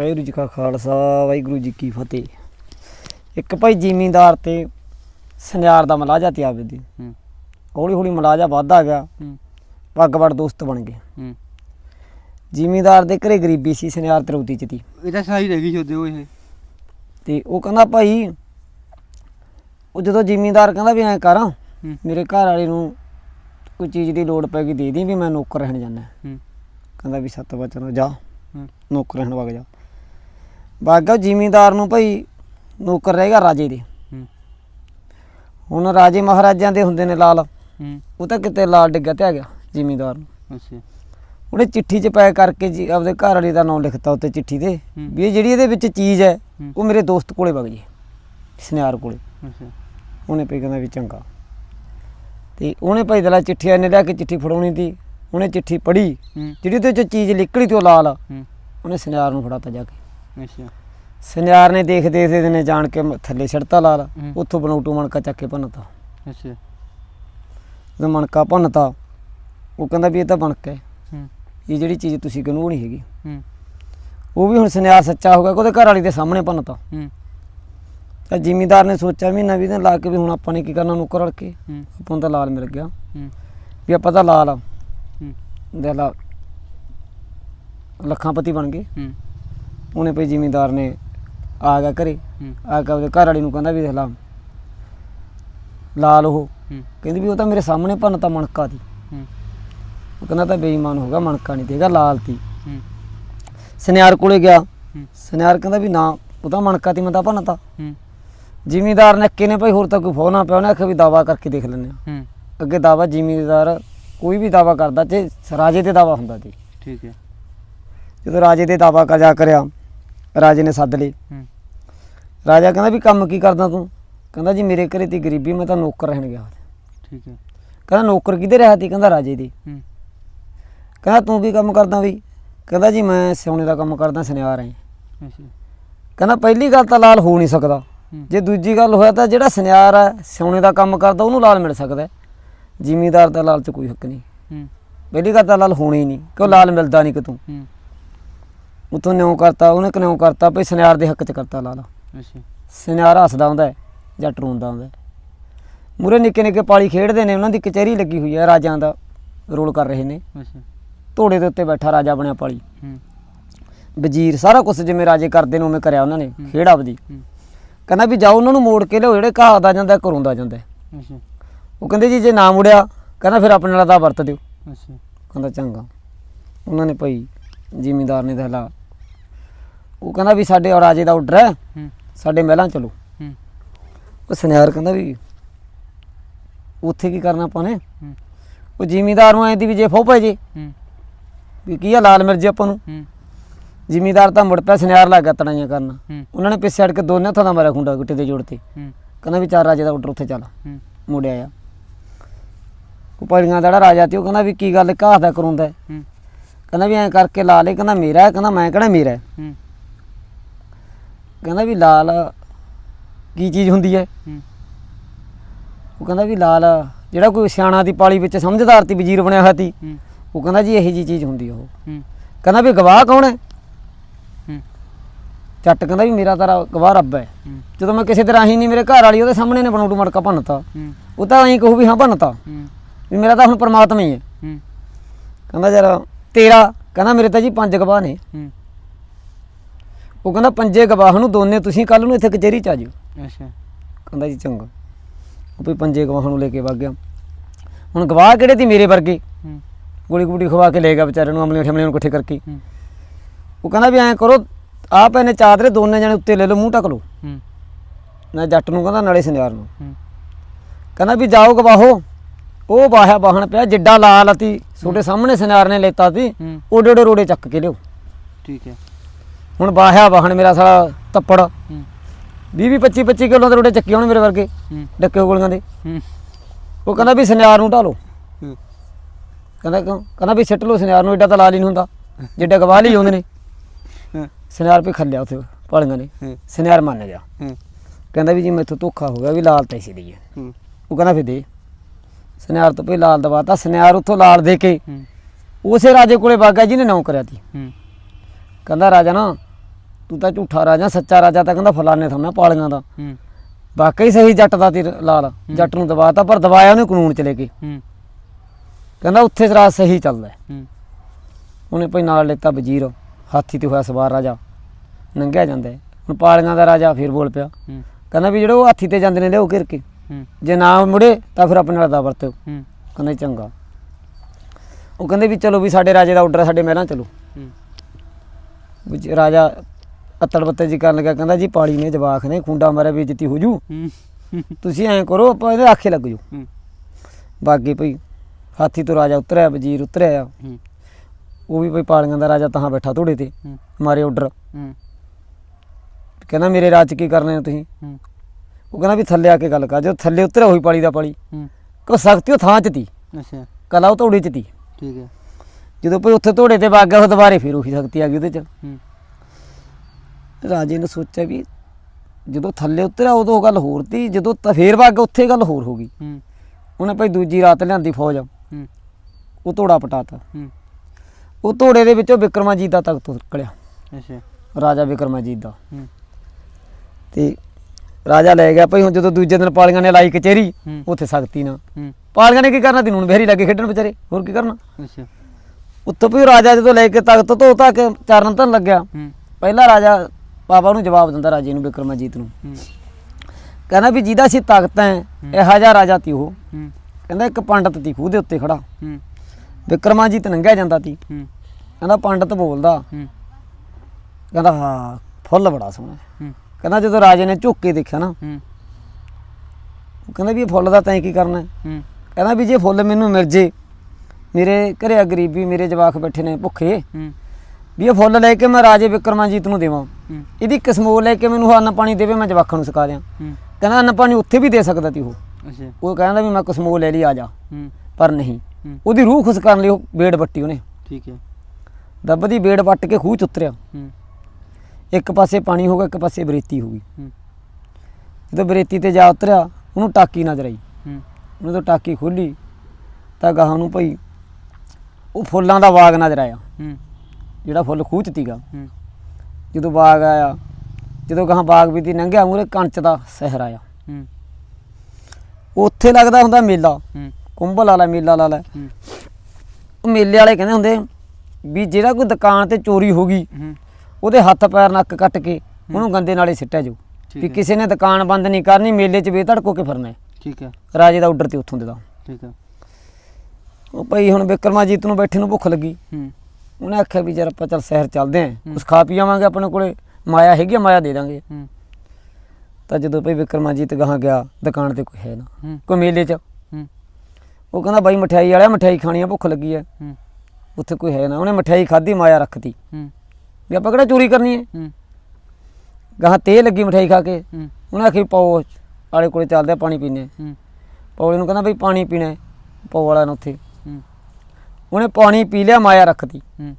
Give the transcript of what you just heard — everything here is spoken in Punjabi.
ਵਾਹਿਗੁਰੂ ਜੀ ਕਾ ਖਾਲਸਾ ਵਾਹਿਗੁਰੂ ਜੀ ਕੀ ਫਤਿਹ। ਇੱਕ ਭਾਈ ਜ਼ਿਮੀਂਦਾਰ ਤੇ ਸੁਨਿਆਰ ਦਾ ਮਲਾਜਾ ਤੇ ਆਵੇ ਦੀ। ਹੌਲੀ ਹੌਲੀ ਮਲਾਜਾ ਵੱਧਦਾ ਗਿਆ। ਹੂੰ। ਪੱਗ ਵੜ ਦੋਸਤ ਬਣ ਗਏ। ਜ਼ਿਮੀਂਦਾਰ ਦੇ ਘਰੇ ਗਰੀਬੀ ਸੀ ਸੁਨਿਆਰ ਤਰੌਤੀ ਚ ਤੀ ਇਹ ਤਾਂ ਸਹੀ ਰਹਿ ਗਈ ਛੋਦੇ ਉਹ ਇਹ। ਤੇ ਉਹ ਕਹਿੰਦਾ ਭਾਈ ਉਹ ਜਦੋਂ ਜ਼ਿਮੀਂਦਾਰ ਕਹਿੰਦਾ ਵੀ ਐਂ ਕਰ ਮੇਰੇ ਘਰ ਵਾਲੇ ਨੂੰ ਕੋਈ ਚੀਜ਼ ਦੀ ਲੋੜ ਪੈ ਗਈ ਦੇ ਦੀ ਵੀ ਮੈਂ ਨੌਕਰ ਰਹਿਣ ਜਾਣਾ ਕਹਿੰਦਾ ਵੀ ਸੱਤ ਵਚਨ ਜਾ। ਨੌਕਰ ਰਹਿਣ ਵਗ ਜਾ। ਬਾਗਾ ਜ਼ਿਮੀਂਦਾਰ ਨੂੰ ਭਾਈ ਨੌਕਰ ਰਹੇਗਾ ਰਾਜੇ ਦੇ। ਹੂੰ। ਹੁਣ ਰਾਜੇ ਮਹਾਰਾਜਾਂ ਦੇ ਹੁੰਦੇ ਨੇ ਲਾਲ ਹੂੰ। ਉਹ ਤਾਂ ਕਿਤੇ ਲਾਲ ਡਿੱਗਾ ਤੇ ਆ ਗਿਆ ਜ਼ਿਮੀਂਦਾਰ ਨੂੰ। ਅੱਛਾ। ਉਹਨੇ ਚਿੱਠੀ 'ਚ ਪੈਕ ਕਰਕੇ ਜੀ ਆਪਦੇ ਘਰ ਵਾਲੀ ਦਾ ਨਾਮ ਲਿਖਤਾ ਉੱਤੇ ਚਿੱਠੀ ਤੇ। ਵੀ ਇਹ ਜਿਹੜੀ ਇਹਦੇ ਵਿੱਚ ਚੀਜ਼ ਹੈ। ਉਹ ਮੇਰੇ ਦੋਸਤ ਕੋਲੇ ਵਗ ਜੇ ਸੁਨਿਆਰ ਕੋਲੇ। ਅੱਛਾ। ਉਹਨੇ ਪਈ ਕਹਿੰਦਾ ਵੀ ਚੰਗਾ। ਤੇ ਉਹਨੇ ਭਾਈ ਦਲਾ ਚਿੱਠੀ ਇਹਨੇ ਲਿਆ ਕੇ ਚਿੱਠੀ ਫੜਾਉਣੀ ਤੀ ਉਹਨੇ ਚਿੱਠੀ ਪੜ੍ਹੀ ਜਿਹੜੀ ਉਹਦੇ ਵਿੱਚ ਚੀਜ਼ ਨਿਕਲੀ ਤੇ ਉਹ ਲਾਲ ਉਹਨੇ ਸੁਨਿਆਰ ਨੂੰ ਫੜਾਤਾ ਜਾ ਕੇ। ਅੱਛਾ। ਸੁਨਿਆਰ ਨੇ ਦੇਖ ਦੇਖਦੇ ਨੇ ਜਾਣ ਕੇ ਮ- ਥੱਲੇ ਛੜਤਾ ਲਾਲ ਹੂੰ। ਉੱਥੋਂ ਬਨੌਟੂ ਮਣਕਾ ਚੱਕ ਕੇ ਭੰਨਤਾ। ਅੱਛਾ। ਜਦੋਂ ਮਣਕਾ ਭੰਨਤਾ ਉਹ ਕਹਿੰਦਾ ਵੀ ਇਹ ਤਾਂ ਬਣਕਾ ਹੈ। ਹੂੰ। ਇਹ ਜਿਹੜੀ ਚੀਜ਼ ਤੁਸੀਂ ਉਹ ਨਹੀਂ ਹੈਗੀ। ਹੂੰ। ਉਹ ਵੀ ਹੁਣ ਸੁਨਿਆਰ ਸੱਚਾ ਹੋ ਗਿਆ ਕਿ ਉਹਦੇ ਘਰ ਵਾਲੀ ਦੇ ਸਾਹਮਣੇ ਭੰਨਤਾ। ਹੂੰ। ਤਾਂ ਜ਼ਿਮੀਂਦਾਰ ਨੇ ਸੋਚਿਆ ਮਹੀਨਾ ਵੀ ਦਿਨ ਲਾ ਕੇ ਵੀ ਹੁਣ ਆਪਾਂ ਨੇ ਕੀ ਕਰਨਾ ਨੌਕਰ ਰਲ ਕੇ। ਹੂੰ। ਆਪਾਂ ਨੂੰ ਤਾਂ ਲਾਲ ਮਿਲ ਗਿਆ। ਹੂੰ। ਵੀ ਆਪਾਂ ਤਾਂ ਲਾਲ ਆ। ਹੂੰ। ਦੇ ਲਾ। ਲੱਖਾਂਪਤੀ ਬਣ ਗਏ। ਹੂੰ। ਉਹਨੇ ਭਈ ਜ਼ਿਮੀਂਦਾਰ ਨੇ ਆ ਗਿਆ ਘਰੇ। ਹੂੰ। ਆ ਕੇ ਉਹਦੇ ਘਰ ਵਾਲੀ ਨੂੰ ਕਹਿੰਦਾ ਵੀ ਦੇਖ ਲਾ। ਲਾਲ ਉਹ। ਹੂੰ। ਕਹਿੰਦੀ ਵੀ ਉਹ ਤਾਂ ਮੇਰੇ ਸਾਹਮਣੇ ਭੰਨਤਾ ਮਣਕਾ ਦੀ। ਹੂੰ। ਉਹ ਕਹਿੰਦਾ ਤਾਂ ਬੇਈਮਾਨ ਹੋ ਗਿਆ ਮਣਕਾ ਨਹੀਂ ਦੇਗਾ ਲਾਲ ਤੀ। ਹੂੰ। ਸੁਨਿਆਰ ਕੋਲੇ ਗਿਆ। ਸੁਨਿਆਰ ਕਹਿੰਦਾ ਵੀ ਨਾ ਉਹ ਤਾਂ ਮਣਕਾ ਤੀ ਮੈਂ ਤਾਂ ਭੰਨਤਾ ਹੂੰ। ਜ਼ਿਮੀਂਦਾਰ ਨੇ ਅੱਕੇ ਨੇ ਭਾਈ ਹੋਰ ਤਾਂ ਕੋਈ ਫੋਨ ਪਿਆ ਉਹਨੇ ਆਖਿਆ ਵੀ ਦਾਵਾ ਕਰਕੇ ਦੇਖ ਆ ਹੂੰ। ਅੱਗੇ ਦਾਵਾ ਜ਼ਿਮੀਂਦਾਰ ਕੋਈ ਵੀ ਦਾਵਾ ਕਰਦਾ ਤੇ ਰਾਜੇ ਤੇ ਦਾਵਾ ਹੁੰਦਾ ਸੀ। ਠੀਕ ਹੈ। ਜਦੋਂ ਰਾਜੇ ਤੇ ਦਾਵਾ ਕਜਾ ਕਰਿਆ ਰਾਜੇ ਨੇ ਸੱਦ ਲਈ ਹੂੰ। ਰਾਜਾ ਕਹਿੰਦਾ ਵੀ ਕੰਮ ਕੀ ਕਰਦਾ ਤੂੰ? ਕਹਿੰਦਾ ਜੀ ਮੇਰੇ ਘਰੇ ਦੀ ਗਰੀਬੀ ਮੈਂ ਤਾਂ ਨੌਕਰ ਰਹਿਣ ਗਿਆ। ਠੀਕ ਹੈ। ਕਹਿੰਦਾ ਨੌਕਰ ਕਿਹਦੇ ਰਿਹਾ ਤੀ? ਕਹਿੰਦਾ ਰਾਜੇ ਦੀ। ਹੂੰ। ਕਹਿੰਦਾ ਤੂੰ ਕੀ ਕੰਮ ਕਰਦਾ ਬਈ। ਕਹਿੰਦਾ ਜੀ ਮੈਂ ਸਿਉਣੇ ਦਾ ਕੰਮ ਕਰਦਾ ਸੁਨਿਆਰ ਐ ਅੱਛਾ। ਕਹਿੰਦਾ ਪਹਿਲੀ ਗੱਲ ਤਾਂ ਲਾਲ ਹੋ ਨਹੀਂ ਸਕਦਾ। ਹੂੰ। ਜੇ ਦੂਜੀ ਗੱਲ ਹੋਇਆ ਤਾਂ ਜਿਹੜਾ ਸੁਨਿਆਰ ਹੈ ਸਿਉਣੇ ਦਾ ਕੰਮ ਕਰਦਾ ਉਹਨੂੰ ਲਾਲ ਮਿਲ ਸਕਦਾ ਹੈ। ਜ਼ਿਮੀਂਦਾਰ ਦਾ ਲਾਲ 'ਚ ਕੋਈ ਹੱਕ ਨਹੀਂ। ਹੂੰ। ਪਹਿਲੀ ਗੱਲ ਤਾਂ ਲਾਲ ਹੋਣੀ ਨਹੀਂ ਕਿਉਂ ਲਾਲ ਮਿਲਦਾ ਨਹੀਂ ਕਿਤੋਂ? ਹੂੰ। ਉਤੋਂ ਨਿਉ ਕਰਤਾ ਉਹਨੇ ਕਿਉਂ ਕਰਤਾ ਭਈ ਸੁਨਿਆਰ ਦੇ ਹੱਕ 'ਚ ਕਰਤਾ ਲਾਲ ਅੱਛਾ। ਸੁਨਿਆਰ ਹੱਸਦਾ ਹੁੰਦਾ ਹੈ ਜੱਟ ਰੋਂਦਾ ਹੁੰਦਾ ਹੈ। ਮੂਰੇ ਨਿੱਕੇ ਨਿੱਕੇ ਪਾਲੀ ਖੇਡਦੇ ਨੇ ਉਹਨਾਂ ਦੀ ਕਚਹਿਰੀ ਲੱਗੀ ਹੋਈ ਹੈ ਰਾਜਾਂ ਦਾ ਰੋਲ ਕਰ ਰਹੇ ਨੇ। ਅੱਛਾ। ਘੋੜੇ ਦੇ ਉੱਤੇ ਬੈਠਾ ਰਾਜਾ ਬਣਿਆ ਪਾਲੀ। ਹੂੰ। ਵਜ਼ੀਰ ਸਾਰਾ ਕੁਝ ਜਿਵੇਂ ਰਾਜੇ ਕਰਦੇ ਨੇ ਉਵੇਂ ਕਰਿਆ ਉਹਨਾਂ ਨੇ। ਖੇਡ ਆਪਦੀ। ਹੂੰ। ਕਹਿੰਦਾ ਵੀ ਜਾਓ ਉਹਨਾਂ ਨੂੰ ਮੋੜ ਕੇ ਲਿਓ ਜਿਹੜੇ ਘਾਹ ਦਾ ਜਾਂਦਾ ਘਰੋਂ ਦਾ ਜਾਂਦਾ ਅੱਛਾ। ਉਹ ਕਹਿੰਦੇ ਜੀ ਜੇ ਨਾ ਮੁੜਿਆ ਕਹਿੰਦਾ ਫਿਰ ਆਪਣੇ ਨਾਲ ਦਾ ਵਰਤ ਦਿਓ। ਅੱਛਾ। ਕਹਿੰਦਾ ਚੰਗਾ। ਉਹਨਾਂ ਨੇ ਭਾਈ ਜ਼ਿਮੀਂਦਾਰ ਨੇ ਦਹਲਾ ਉਹ ਕਹਿੰਦਾ ਵੀ ਸਾਡੇ ਔਰ ਰਾਜੇ ਦਾ ਆਰਡਰ ਹੈ। ਹੂੰ। ਸਾਡੇ ਮਹਿਲਾਂ ਚਲੋ। ਹੂੰ। ਉਹ ਸੁਨਿਆਰ ਕਹਿੰਦਾ ਵੀ ਉੱਥੇ ਕੀ ਕਰਨਾ ਆਪਾਂ ਨੇ? ਹੂੰ। ਉਹ ਜ਼ਿਮੀਂਦਾਰ ਨੂੰ ਐਂ ਦੀ ਵੀ ਜੇ ਫੋ ਪੈ ਜੇ। ਹੂੰ। ਵੀ ਕੀ ਆ ਲਾਲ ਮਿਰਜ ਆਪਾਂ ਨੂੰ? ਹੂੰ। ਜ਼ਿਮੀਂਦਾਰ ਤਾਂ ਮੁੜ ਪਿਆ ਸੁਨਿਆਰ ਲੱਗ ਤੜਾਈਆਂ ਕਰਨ। ਹੂੰ। ਉਹਨਾਂ ਨੇ ਪਿੱਛੇ ਹਟ ਕੇ ਦੋਨੇ ਹੱਥਾਂ ਦਾ ਮਾਰਿਆ ਖੁੰਡਾ ਗੁੱਟੇ ਦੇ ਜੋੜ ਤੇ। ਹੂੰ। ਕਹਿੰਦਾ ਵੀ ਚਾਰ ਰਾਜੇ ਦਾ ਆਰਡਰ ਉੱਥੇ ਚੱਲ। ਹੂੰ। ਮੁੜਿਆ ਆ ਉਹ ਪੜੀਆਂ ਦਾ ਜਿਹੜਾ ਰਾਜਾ ਤੇ ਉਹ ਕਹਿੰਦਾ ਵੀ ਕੀ ਗੱਲ ਘਾਹ ਦਾ ਹੈ? ਹੂੰ। ਕਹਿੰਦਾ ਵੀ ਐਂ ਕਰਕੇ ਲਾ ਲੈ ਕਹਿੰਦਾ ਮੇਰਾ ਹੈ ਕਹਿੰਦਾ ਮੈਂ ਕਿਹੜਾ ਮੇਰਾ ਹੈ? ਹੂੰ। ਕਹਿੰਦਾ ਵੀ ਲਾਲ ਕੀ ਚੀਜ਼ ਹੁੰਦੀ ਹੈ ਹੂੰ। ਉਹ ਕਹਿੰਦਾ ਵੀ ਲਾਲ ਜਿਹੜਾ ਕੋਈ ਸਿਆਣਾ ਦੀ ਪਾਲੀ ਵਿੱਚ ਸਮਝਦਾਰ ਤੇ ਵਜ਼ੀਰ ਬਣਿਆ ਹੋਇਆ ਸੀ ਹੂੰ। ਉਹ ਕਹਿੰਦਾ ਜੀ ਇਹੀ ਜੀ ਚੀਜ਼ ਹੁੰਦੀ ਆ ਉਹ। ਹੂੰ। ਕਹਿੰਦਾ ਵੀ ਗਵਾਹ ਕੌਣ ਹੈ ਹੂੰ। ਚੱਟ ਕਹਿੰਦਾ ਵੀ ਮੇਰਾ ਤਾਂ ਗਵਾਹ ਰੱਬ ਹੈ ਹੂੰ। ਜਦੋਂ ਮੈਂ ਕਿਸੇ ਤਰ੍ਹਾਂ ਹੀ ਨਹੀਂ ਮੇਰੇ ਘਰ ਵਾਲੀ ਉਹਦੇ ਸਾਹਮਣੇ ਨੇ ਬਣਾਉਟੂ ਮੜਕਾ ਭੰਨਤਾ। ਹੂੰ। ਉਹ ਤਾਂ ਐਂ ਕਹੂ ਵੀ ਹਾਂ ਭੰਨਤਾ। ਹੂੰ। ਵੀ ਮੇਰਾ ਤਾਂ ਹੁਣ ਪਰਮਾਤਮਾ ਹੀ ਹੈ ਹੂੰ। ਕਹਿੰਦਾ ਯਾਰ ਤੇਰਾ ਕਹਿੰਦਾ ਮੇਰੇ ਤਾਂ ਜੀ ਪੰਜ ਗਵਾਹ ਨੇ। ਹੂੰ। ਉਹ ਕਹਿੰਦਾ ਪੰਜੇ ਗਵਾਹ ਨੂੰ ਦੋਨੇ ਤੁਸੀਂ ਕੱਲ ਨੂੰ ਇੱਥੇ ਕਚਹਿਰੀ ਚ ਆ ਜਿਓ। ਅੱਛਾ। ਕਹਿੰਦਾ ਜੀ ਚੰਗਾ। ਉਹ ਵੀ ਪੰਜੇ ਗਵਾਹਾਂ ਨੂੰ ਲੈ ਕੇ ਵਗ ਗਿਆ। ਹੁਣ ਗਵਾਹ ਕਿਹੜੇ ਸੀ ਮੇਰੇ ਵਰਗੇ? ਹੂੰ। ਗੋਲੀ ਗੂੜੀ ਖਵਾ ਕੇ ਲੈ ਗਿਆ ਵਿਚਾਰੇ ਨੂੰ ਅਮਲੀਆਂ ਠਮਲੀਆਂ ਨੂੰ ਇਕੱਠੇ ਕਰਕੇ। ਹੂੰ। ਉਹ ਕਹਿੰਦਾ ਵੀ ਐਂ ਕਰੋ ਆਪ ਇਹਨੇ ਚਾਦਰੇ ਦੋਨੇ ਜਣੇ ਉੱਤੇ ਲੈ ਲਓ ਮੂੰਹ ਢੱਕ ਲਓ। ਹੂੰ। ਨਾ ਜੱਟ ਨੂੰ ਕਹਿੰਦਾ ਨਾਲੇ ਸੁਨਿਆਰ ਨੂੰ। ਹੂੰ। ਕਹਿੰਦਾ ਵੀ ਜਾਓ ਗਵਾਹੋ। ਉਹ ਬਾਹਿਆ ਬਾਹਣ ਪਿਆ ਜਿੱਡਾ ਲਾਲ ਅਤੀ ਤੁਹਾਡੇ ਸਾਹਮਣੇ ਸੁਨਿਆਰ ਨੇ ਲੈਤਾ ਸੀ ਹੂੰ। ਓਡੇ ਓਡੇ ਰੋੜੇ ਚੱਕ ਕੇ ਲਿਓ ਠੀਕ ਹੈ। ਹੁਣ ਬਾਹਿਆ ਬਾਹਣ ਮੇਰਾ ਸਾਲਾ ਤੱਪੜ। ਹੂੰ। 20 20 25 25 ਕਿਲੋ ਦੇ ਰੋੜੇ ਚੱਕੇ ਹੋਣ ਮੇਰੇ ਵਰਗੇ ਡੱਕੇ ਗੋਲੀਆਂ ਦੇ। ਉਹ ਕਹਿੰਦਾ ਵੀ ਸੁਨਿਆਰ ਨੂੰ ਢਾਲੋ। ਕਹਿੰਦਾ ਕਿਉਂ? ਕਹਿੰਦਾ ਵੀ ਸਿੱਟ ਲਓ ਸੁਨਿਆਰ ਨੂੰ ਏਡਾ ਤਾਂ ਲਾਲ ਹੀ ਨਹੀਂ ਹੁੰਦਾ। ਜਿੱਡਾ ਗਵਾਹ ਲਈ ਆਉਂਦੇ ਨੇ। ਸੁਨਿਆਰ ਵੀ ਖੱਲਿਆ ਉੱਥੇ ਪਾਲੀਆਂ ਨੇ। ਸੁਨਿਆਰ ਮੰਨ ਗਿਆ। ਹੂੰ। ਕਹਿੰਦਾ ਵੀ ਜੀ ਮੈਥੋਂ ਧੋਖਾ ਹੋ ਗਿਆ ਵੀ ਲਾਲ ਤਾਂ ਇਸੇ ਦੀ ਹੈ। ਉਹ ਕਹਿੰਦਾ ਫਿਰ ਦੇ। ਸੁਨਿਆਰ ਤੋਂ ਪਹਿਲਾਂ ਲਾਲ ਦਵਾਤਾ ਸੁਨਿਆਰ ਉੱਥੋਂ ਲਾਲ ਦੇ ਕੇ ਉਸੇ ਰਾਜੇ ਕੋਲੇ ਬਾਗਾ ਜੀ ਨੇ ਨੌ ਕਰਿਆ ਤੀ। ਕਹਿੰਦਾ ਰਾਜਾ ਨਾ ਤੂੰ ਤਾਂ ਝੂਠਾ ਰਾਜਾ ਸੱਚਾ ਰਾਜਾ ਤਾਂ ਕਹਿੰਦਾ ਫਲਾਣੇ ਥੰਮਿਆ ਪਾਲੀਆਂ ਦਾ। ਹੂੰ। ਵਾਕਈ ਸਹੀ ਜੱਟ ਦਾ ਤੀਰ ਲਾਲ ਜੱਟ ਨੂੰ ਦਬਾਤਾ ਪਰ ਦਬਾਇਆ ਉਹਨੇ ਕਾਨੂੰਨ ਚ ਲੈ ਕੇ। ਹੂੰ। ਕਹਿੰਦਾ ਉੱਥੇ ਰਾਜ ਸਹੀ ਚੱਲਦਾ ਹੈ। ਉਹਨੇ ਭਾਈ ਨਾਲ ਲੈਤਾ ਵਜ਼ੀਰ ਹਾਥੀ ਤੇ ਹੋਇਆ ਸਵਾਰ ਰਾਜਾ। ਨੰਗਿਆ ਜਾਂਦਾ। ਹੁਣ ਪਾਲੀਆਂ ਦਾ ਰਾਜਾ ਫਿਰ ਬੋਲ ਪਿਆ। ਹੂੰ। ਕਹਿੰਦਾ ਵੀ ਜਿਹੜੇ ਉਹ ਹਾਥੀ ਤੇ ਜਾਂਦੇ ਨੇ ਲਿਓ ਘਿਰ ਕੇ। ਹੂੰ। ਜੇ ਨਾ ਮੁੜੇ ਤਾਂ ਫਿਰ ਆਪਣੇ ਨਾਲ ਦਾ ਵਰਤਿਓ। ਹੂੰ। ਕਹਿੰਦੇ ਚੰਗਾ। ਉਹ ਕਹਿੰਦੇ ਵੀ ਚਲੋ ਵੀ ਸਾਡੇ ਰਾਜੇ ਦਾ ਆਰਡਰ ਸਾਡੇ ਮਹਿਲਾਂ ਚਲੋ। ਹੂੰ। ਰਾਜਾ ਅੱਤੜ ਬੱਤੇ ਜੀ ਕਰਨ ਲੱਗਾ ਕਹਿੰਦਾ ਜੀ ਪਾਲੀ ਨੇ ਜਵਾਖ ਨੇ ਖੁੰਡਾ ਮਾਰਿਆ ਬੇਇੱਜ਼ਤੀ ਹੋ ਜੂ। ਤੁਸੀਂ ਐਂ ਕਰੋ ਆਪਾਂ ਇਹਦੇ ਆਖੇ ਲੱਗ ਜੂ। ਬਾਕੀ ਭਈ ਹਾਥੀ ਤੋਂ ਰਾਜਾ ਉਤਰਿਆ ਵਜ਼ੀਰ ਉਤਰਿਆ। ਉਹ ਵੀ ਭਈ ਪਾਲੀਆਂ ਦਾ ਰਾਜਾ ਤਾਂ ਬੈਠਾ ਧੋੜੇ ਤੇ ਮਾਰੇ ਆਰਡਰ ਕਹਿੰਦਾ ਮੇਰੇ ਰਾਜ ਕੀ ਕਰਨੇ ਹੋ ਤੁਸੀਂ? ਉਹ ਕਹਿੰਦਾ ਵੀ ਥੱਲੇ ਆ ਕੇ ਗੱਲ ਕਰ ਜੋ ਥੱਲੇ ਉਤਰਿਆ ਹੋਈ ਪਾਲੀ ਦਾ ਪਾਲੀ। ਕੋ ਸਖਤੀ ਉਹ ਥਾਂ 'ਚ ਤੀ। ਅੱਛਾ। ਕਲਾ ਉਹ ਧੋੜੇ 'ਚ ਤੀ। ਠੀਕ ਹੈ। ਜਦੋਂ ਭਈ ਉੱਥੇ ਧੋੜੇ ਤੇ ਵਗ ਗਿਆ ਉਹ ਦੁਬਾਰੇ ਫਿਰ ਉਹੀ ਸ਼ਕਤੀ ਆ ਗਈ ਉਹਦੇ 'ਚ। ਹੂੰ। ਰਾਜੇ ਨੇ ਸੋਚਿਆ ਵੀ ਜਦੋਂ ਥੱਲੇ ਉਤਰਿਆ ਉਦੋਂ ਉਹ ਗੱਲ ਹੋਰ ਤੀ ਜਦੋਂ ਤਾਂ ਫੇਰ ਵਗ ਉੱਥੇ ਗੱਲ ਹੋਰ ਹੋ ਗਈ। ਹੂੰ। ਉਹਨੇ ਭਾਈ ਦੂਜੀ ਰਾਤ ਲਿਆਂਦੀ ਫੌਜ। ਹੂੰ। ਉਹ ਧੋੜਾ ਪਟਾਤਾ। ਹੂੰ। ਉਹ ਧੋੜੇ ਦੇ ਵਿੱਚੋਂ ਵਿਕਰਮਾਜੀਤ ਦਾ ਤਖਤ ਨਿਕਲਿਆ। ਅੱਛਾ। ਰਾਜਾ ਵਿਕਰਮਾਜੀਤ ਦਾ। ਹੂੰ। ਤੇ ਰਾਜਾ ਲੈ ਗਿਆ ਭਾਈ ਹੁਣ ਜਦੋਂ ਦੂਜੇ ਦਿਨ ਪਾਲੀਆਂ ਨੇ ਲਾਈ ਕਚਹਿਰੀ ਹੂੰ। ਉੱਥੇ ਸਖਤੀ ਨਾ ਹੂੰ। ਪਾਲੀਆਂ ਨੇ ਕੀ ਕਰਨਾ? ਤੀ ਨੂਨ ਬਹਿਰੀ ਲੱਗੇ ਖੇਡਣ ਵਿਚਾਰੇ। ਹੋਰ ਕੀ ਕਰਨਾ? ਅੱਛਾ। ਉੱਤੋਂ ਵੀ ਰਾਜਾ ਜਦੋਂ ਲੈ ਕੇ ਤਖਤ ਤੋਂ ਧਾ ਕੇ ਚਰਨ ਧਰਨ ਲੱਗਿਆ। ਹੂੰ। ਪਹਿਲਾ ਰਾਜਾ ਬਾਬਾ ਨੂੰ ਜਵਾਬ ਦਿੰਦਾ ਰਾਜੇ ਨੂੰ ਵਿਕਰਮਾਜੀਤ ਨੂੰ। ਕਹਿੰਦਾ ਵੀ ਜਿਹਦਾ ਸੀ ਤਾਕਤ ਹੈ ਇਹੋ ਜਿਹਾ ਰਾਜਾ ਤੀ ਉਹ। ਕਹਿੰਦਾ ਇੱਕ ਪੰਡਤ ਤੀ ਖੂਹ ਦੇ ਉੱਤੇ ਖੜਾ। ਵਿਕਰਮਾਜੀਤ ਨੰਗਿਆ ਜਾਂਦਾ ਤੀ। ਕਹਿੰਦਾ ਪੰਡਤ ਬੋਲਦਾ। ਹੂੰ। ਕਹਿੰਦਾ ਹਾਂ ਫੁੱਲ ਬੜਾ ਸੋਹਣਾ ਕਹਿੰਦਾ ਜਦੋਂ ਰਾਜੇ ਨੇ ਝੁੱਕ ਕੇ ਦੇਖਿਆ ਨਾ ਕਹਿੰਦਾ ਵੀ ਇਹ ਫੁੱਲ ਦਾ ਤੈਂ ਕੀ ਕਰਨਾ ਕਹਿੰਦਾ ਵੀ ਜੇ ਫੁੱਲ ਮੈਨੂੰ ਮਿਲ ਜੇ ਮੇਰੇ ਘਰੇ ਗਰੀਬੀ ਮੇਰੇ ਜਵਾਕ ਬੈਠੇ ਨੇ ਭੁੱਖੇ ਵੀ ਇਹ ਫੁੱਲ ਲੈ ਕੇ ਮੈਂ ਰਾਜੇ ਵਿਕਰਮਾਜੀਤ ਨੂੰ ਦੇਵਾਂ। ਹੂੰ। ਇਹਦੀ ਕਿਸਮੋ ਲੈ ਕੇ ਮੈਨੂੰ ਅੰਨ ਪਾਣੀ ਦੇਵੇ ਮੈਂ ਜਵਾਕਾਂ ਨੂੰ ਸਿਖਾ ਦਿਆਂ। ਹੂੰ। ਕਹਿੰਦਾ ਅੰਨ ਪਾਣੀ ਉੱਥੇ ਵੀ ਦੇ ਸਕਦਾ ਤੀ ਉਹ। ਅੱਛਾ। ਉਹ ਕਹਿੰਦਾ ਵੀ ਮੈਂ ਕਿਸਮੋ ਲੈ ਲਈ ਆ ਜਾ। ਹੂੰ। ਪਰ ਨਹੀਂ। ਹੂੰ। ਉਹਦੀ ਰੂਹ ਖੁਸ਼ ਕਰਨ ਲਈ ਉਹ ਬੇੜ ਵੱਟੀ ਉਹਨੇ। ਠੀਕ ਹੈ। ਦੱਬ ਦੀ ਬੇੜ ਵੱਟ ਕੇ ਖੂਹ ਚ ਉਤਰਿਆ ਹੂੰ। ਇੱਕ ਪਾਸੇ ਪਾਣੀ ਹੋ ਗਿਆ ਇੱਕ ਪਾਸੇ ਬਰੇਤੀ ਹੋ ਗਈ। ਹੂੰ। ਜਦੋਂ ਬਰੇਤੀ ਤੇ ਜਾ ਉਤਰਿਆ ਉਹਨੂੰ ਟਾਕੀ ਨਜ਼ਰ ਆਈ। ਹੂੰ। ਉਹਨੇ ਤਾਂ ਟਾਕੀ ਖੋਲੀ ਤਾਂ ਗਾਹਾਂ ਨੂੰ ਭਈ ਉਹ ਫੁੱਲਾਂ ਦਾ ਬਾਗ ਨਜ਼ਰ ਆਇਆ। ਹੂੰ। ਜਿਹੜਾ ਫੁੱਲ ਖੂਹ ਚ ਤੀਗਾ ਹੂੰ। ਜਦੋਂ ਬਾਗ ਆਇਆ ਜਦੋਂ ਗਾਹਾਂ ਬਾਗ ਵੀ ਤੀ ਲੰਘਿਆ ਮੂਰੇ ਕੰਚ ਦਾ ਸਹਿਰ ਆਇਆ। ਹੂੰ। ਉੱਥੇ ਲੱਗਦਾ ਹੁੰਦਾ ਮੇਲਾ। ਹੂੰ। ਕੁੰਭ ਲਾ ਲੈ ਮੇਲਾ ਲਾ ਲੈ। ਹੂੰ। ਉਹ ਮੇਲੇ ਵਾਲੇ ਕਹਿੰਦੇ ਹੁੰਦੇ ਵੀ ਜਿਹੜਾ ਕੋਈ ਦੁਕਾਨ ਤੇ ਚੋਰੀ ਹੋ ਗਈ ਹੂੰ। ਉਹਦੇ ਹੱਥ ਪੈਰ ਨੱਕ ਕੱਟ ਕੇ ਉਹਨੂੰ ਗੰਦੇ ਨਾਲੇ ਸਿੱਟਿਆ ਜਾਊ। ਠੀਕ ਵੀ ਹੈ। ਕਿਸੇ ਨੇ ਦੁਕਾਨ ਬੰਦ ਨਹੀਂ ਕਰਨੀ ਮੇਲੇ 'ਚ ਬੇਧੜਕੋ ਕੇ ਫਿਰਨਾ ਹੈ। ਠੀਕ ਹੈ। ਰਾਜੇ ਦਾ ਆਰਡਰ ਤੇ ਉੱਥੋਂ ਦੇ ਦਾ। ਠੀਕ ਹੈ। ਉਹ ਭਈ ਹੁਣ ਵਿਕਰਮਾਜੀਤ ਨੂੰ ਬੈਠੇ ਨੂੰ ਭੁੱਖ ਲੱਗੀ। ਹੂੰ। ਉਹਨੇ ਆਖਿਆ ਵੀ ਜਰ ਆਪਾਂ ਚੱਲ ਸ਼ਹਿਰ ਚੱਲਦੇ ਆਂ ਕੁਛ ਖਾ ਪੀ ਆਵਾਂਗੇ ਆਪਣੇ ਕੋਲੇ ਮਾਇਆ ਹੈਗੀ ਆ ਮਾਇਆ ਦੇ ਦਾਂਗੇ। ਹੂੰ। ਤਾਂ ਜਦੋਂ ਭਈ ਵਿਕਰਮਾਜੀਤ ਗਾਹਾਂ ਗਿਆ ਦੁਕਾਨ ਤੇ ਕੋਈ ਹੈ ਨਾ ਹੂੰ। ਕੋਈ ਮੇਲੇ 'ਚ। ਹੂੰ। ਉਹ ਕਹਿੰਦਾ ਬਾਈ ਮਠਿਆਈ ਵਾਲਿਆ ਮਠਿਆਈ ਖਾਣੀ ਆ ਭੁੱਖ ਲੱਗੀ ਆ। ਹੂੰ। ਉੱਥੇ ਕੋਈ ਹੈ ਨਾ ਉਹਨੇ ਮਠਿਆਈ ਖਾਧੀ ਮਾਇਆ ਰੱਖਤੀ। ਹੂੰ। ਵੀ ਆਪਾਂ ਕਿਹੜਾ ਚੋਰੀ ਕਰਨੀ ਹੈ? ਹੂੰ। ਗਾਹਾਂ ਤੇ ਲੱਗੀ ਮਠਿਆਈ ਖਾ ਕੇ। ਹੂੰ। ਉਹਨੇ ਆਖੀ ਪਾਓ ਆਲੇ ਕੋਲੇ ਚੱਲਦੇ ਆ ਪਾਣੀ ਪੀਨੇ ਹੂੰ। ਪੌਲੇ ਨੂੰ ਕਹਿੰਦਾ ਬਈ ਪਾਣੀ ਪੀਣਾ ਹੈ। ਵਾਲਾ ਨੂੰ ਉੱਥੇ। ਹੂੰ ਉਹਨੇ ਪਾਣੀ ਪੀ ਲਿਆ ਮਾਇਆ ਰੱਖਤੀ। ਹੂੰ।